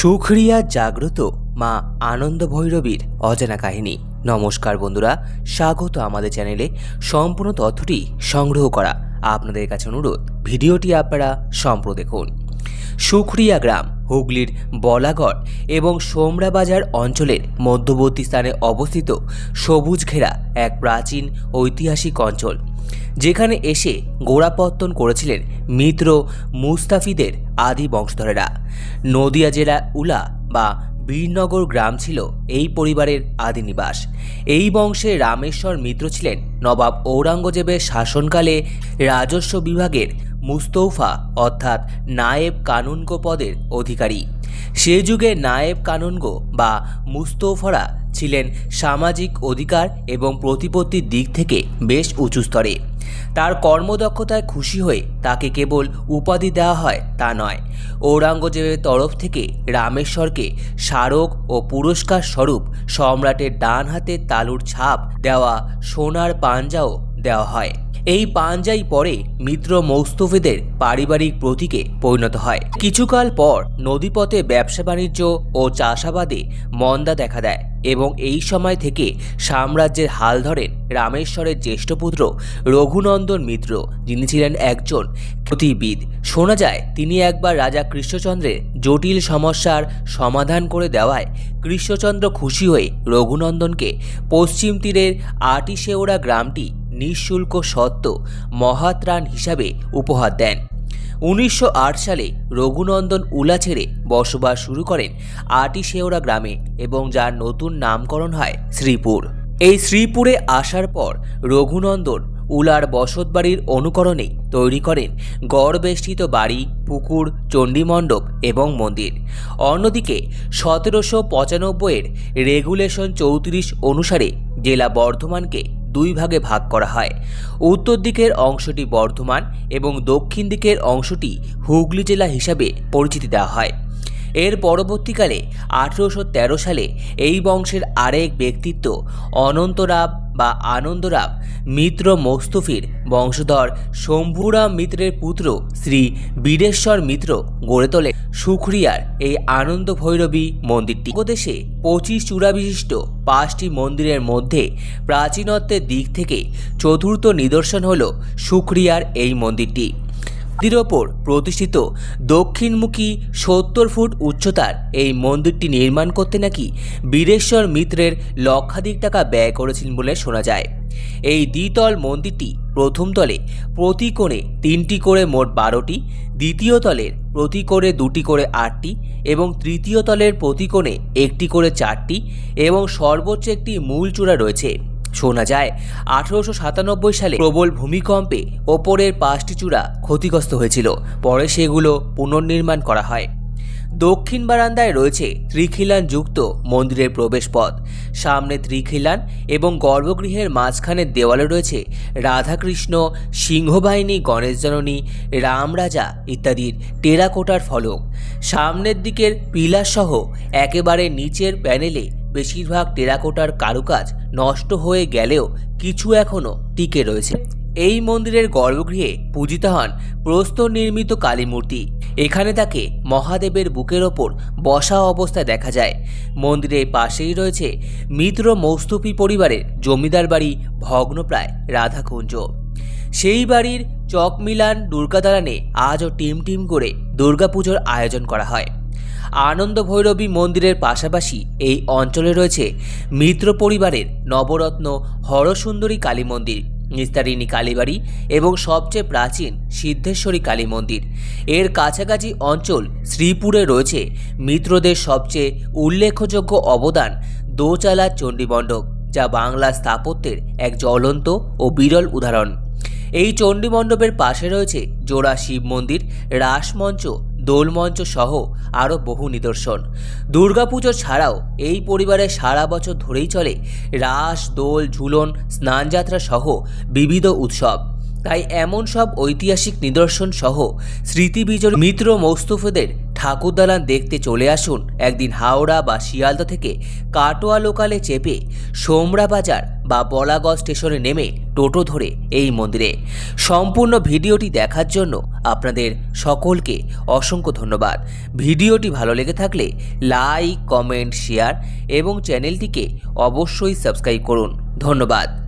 সুখরিয়া জাগ্রত মা আনন্দ ভৈরবীর অজানা কাহিনী। নমস্কার বন্ধুরা, স্বাগত আমাদের চ্যানেলে। সম্পূর্ণ তথ্যটি সংগ্রহ করা আপনাদের কাছে অনুরোধ। ভিডিওটি আপনারা সম্প্র দেখুন। সুখরিয়া গ্রাম, হুগলির বলাগড় এবং সোমরাবাজার অঞ্চলের মধ্যবর্তী স্থানে অবস্থিত সবুজ ঘেরা এক প্রাচীন ঐতিহাসিক অঞ্চল। যেখানে এসে গোড়াপত্তন করেছিলেন মিত্র মুস্তাফিদের আদি বংশধরেরা। নদিয়া জেলা উলা বা বীরনগর গ্রাম ছিল এই পরিবারের আদি নিবাস। এই বংশে রামেশ্বর মিত্র ছিলেন নবাব ঔরঙ্গজেবের শাসনকালে রাজস্ব বিভাগের মুস্তৌফা অর্থাৎ নায়েব কানুনগো পদের অধিকারী। সে যুগে নায়েব কানুনগো বা মুস্তৌফারা ছিলেন সামাজিক অধিকার এবং প্রতিপত্তির দিক থেকে বেশ উঁচু স্তরে। তার কর্মদক্ষতায় খুশি হয়ে তাকে কেবল উপাধি দেওয়া হয় তা নয়। ঔরঙ্গজেবের তরফ থেকে রামেশ্বরকে স্মারক ও পুরস্কার স্বরূপ সম্রাটের ডান হাতে তালুর ছাপ দেওয়া সোনার পাঞ্জাও দেওয়া হয়। এই পাঞ্জাই পরে মিত্র মৌস্তফিদের পারিবারিক প্রতীকে পরিণত হয়। কিছুকাল পর নদীপথে ব্যবসা বাণিজ্য ও চাষাবাদে মন্দা দেখা দেয় এবং এই সময় থেকে সাম্রাজ্যের হাল ধরেন রামেশ্বরের জ্যেষ্ঠ পুত্র রঘুনন্দন মিত্র, যিনি ছিলেন একজন প্রতিবিদ শোনা যায়, তিনি একবার রাজা কৃষ্ণচন্দ্রের জটিল সমস্যার সমাধান করে দেওয়ায় কৃষ্ণচন্দ্র খুশি হয়ে রঘুনন্দনকে পশ্চিম তীরের আটিশেওড়া গ্রামটি নিঃশুল্ক সত্ত্ব মহাত্রাণ হিসাবে উপহার দেন। উনিশশো আট সালে রঘুনন্দন উলা ছেড়ে বসবাস শুরু করেন আটিশেওড়া গ্রামে এবং যার নতুন নামকরণ হয় শ্রীপুর। এই শ্রীপুরে আসার পর রঘুনন্দন উলার বসতবাড়ির অনুকরণে তৈরি করেন গড়বেষ্টিত বাড়ি, পুকুর, চণ্ডীমণ্ডপ এবং মন্দির। অন্যদিকে সতেরোশো পঁচানব্বইয়ের রেগুলেশন চৌত্রিশ অনুসারে জেলা বর্ধমানকে দুই ভাগে ভাগ করা হয়। উত্তর দিকের অংশটি বর্ধমান এবং দক্ষিণ দিকের অংশটি হুগলি জেলা হিসাবে পরিচিতি দেওয়া হয়। এর পরবর্তীকালে আঠেরোশো তেরো সালে এই বংশের আরেক ব্যক্তিত্ব অনন্তরাব বা আনন্দরাব, মিত্র মোস্তফির বংশধর শম্ভুরাম মিত্রের পুত্র শ্রী বীরেশ্বর মিত্র গড়ে তোলে সুখরিয়ার এই আনন্দ ভৈরবী মন্দিরটি। উপদেশে পঁচিশ চূড়া বিশিষ্ট পাঁচটি মন্দিরের মধ্যে প্রাচীনত্বের দিক থেকে চতুর্থ নিদর্শন হল সুখরিয়ার এই মন্দিরটি। মন্দিরের ওপর প্রতিষ্ঠিত দক্ষিণমুখী সত্তর ফুট উচ্চতার এই মন্দিরটি নির্মাণ করতে নাকি বীরেশ্বর মিত্রের লক্ষাধিক টাকা ব্যয় করেছিলেন বলে শোনা যায়। এই দ্বিতল মন্দিরটি প্রথম তলে প্রতি কোণে তিনটি করে মোট বারোটি, দ্বিতীয় তলের প্রতি কোণে দুটি করে আটটি এবং তৃতীয় তলের প্রতি কোণে একটি করে চারটি এবং সর্বোচ্চ একটি মূল চূড়া রয়েছে। শোনা যায়, আঠারোশো সাতানব্বই সালে প্রবল ভূমিকম্পে ওপরের পাঁচটি চূড়া ক্ষতিগ্রস্ত হয়েছিল। পরে সেগুলো পুনর্নির্মাণ করা হয়। দক্ষিণ বারান্দায় রয়েছে ত্রিখিলান যুক্ত মন্দিরের প্রবেশপথ। সামনে ত্রিখিলান এবং গর্ভগৃহের মাঝখানের দেওয়ালে রয়েছে রাধাকৃষ্ণ, সিংহবাহিনী গণেশ জননী রামরাজা ইত্যাদির টেরাকোটার ফলক। সামনের দিকের পিলারসহ একেবারে নিচের প্যানেলে বেশিরভাগ টেরাকোটার কারুকাজ নষ্ট হয়ে গেলেও কিছু এখনও টিকে রয়েছে। এই মন্দিরের গর্ভগৃহে পূজিত হন প্রস্তর নির্মিত কালী মূর্তি। এখানে তাকে মহাদেবের বুকের ওপর বসা অবস্থায় দেখা যায়। মন্দিরের পাশেই রয়েছে মিত্র মৌস্তুপি পরিবারের জমিদার বাড়ি ভগ্নপ্রায় রাধাকুঞ্জ। সেই বাড়ির চক মিলান দুর্গাদালানে আজও টিম টিম করে দুর্গাপুজোর আয়োজন করা হয়। আনন্দ ভৈরবী মন্দিরের পাশাপাশি এই অঞ্চলে রয়েছে মিত্র পরিবারের নবরত্ন হরসুন্দরী কালী মন্দির, নিস্তারিণী কালীবাড়ি এবং সবচেয়ে প্রাচীন সিদ্ধেশ্বরী কালী মন্দির। এর কাছাকাছি অঞ্চল শ্রীপুরে রয়েছে মিত্রদের সবচেয়ে উল্লেখযোগ্য অবদান দোচালা চণ্ডীমণ্ডপ, যা বাংলা স্থাপত্যের এক জ্বলন্ত ও বিরল উদাহরণ। এই চণ্ডীমণ্ডপের পাশে রয়েছে জোড়া শিব মন্দির, রাসমঞ্চ দোলমঞ্চ সহ আরও বহু নিদর্শন। দুর্গাপুজো ছাড়াও এই পরিবারে সারা বছর ধরেই চলে রাস, দোল, ঝুলন স্নানযাত্রা সহ বিবিধ উৎসব। তাই এমন সব ঐতিহাসিক নিদর্শন সহ স্মৃতিবিজড় মিত্র মৌস্তুফদের ঠাকুরদালান দেখতে চলে আসুন একদিন হাওড়া বা শিয়ালদা থেকে কাটোয়া লোকালে চেপে সোমরা বাজার বা বলাগড় স্টেশনে নেমে টোটো ধরে এই মন্দিরে। সম্পূর্ণ ভিডিওটি দেখার জন্য আপনাদের সকলকে অসংখ্য ধন্যবাদ। ভিডিওটি ভালো লেগে থাকলে লাইক, কমেন্ট, শেয়ার এবং চ্যানেলটিকে অবশ্যই সাবস্ক্রাইব করুন। ধন্যবাদ।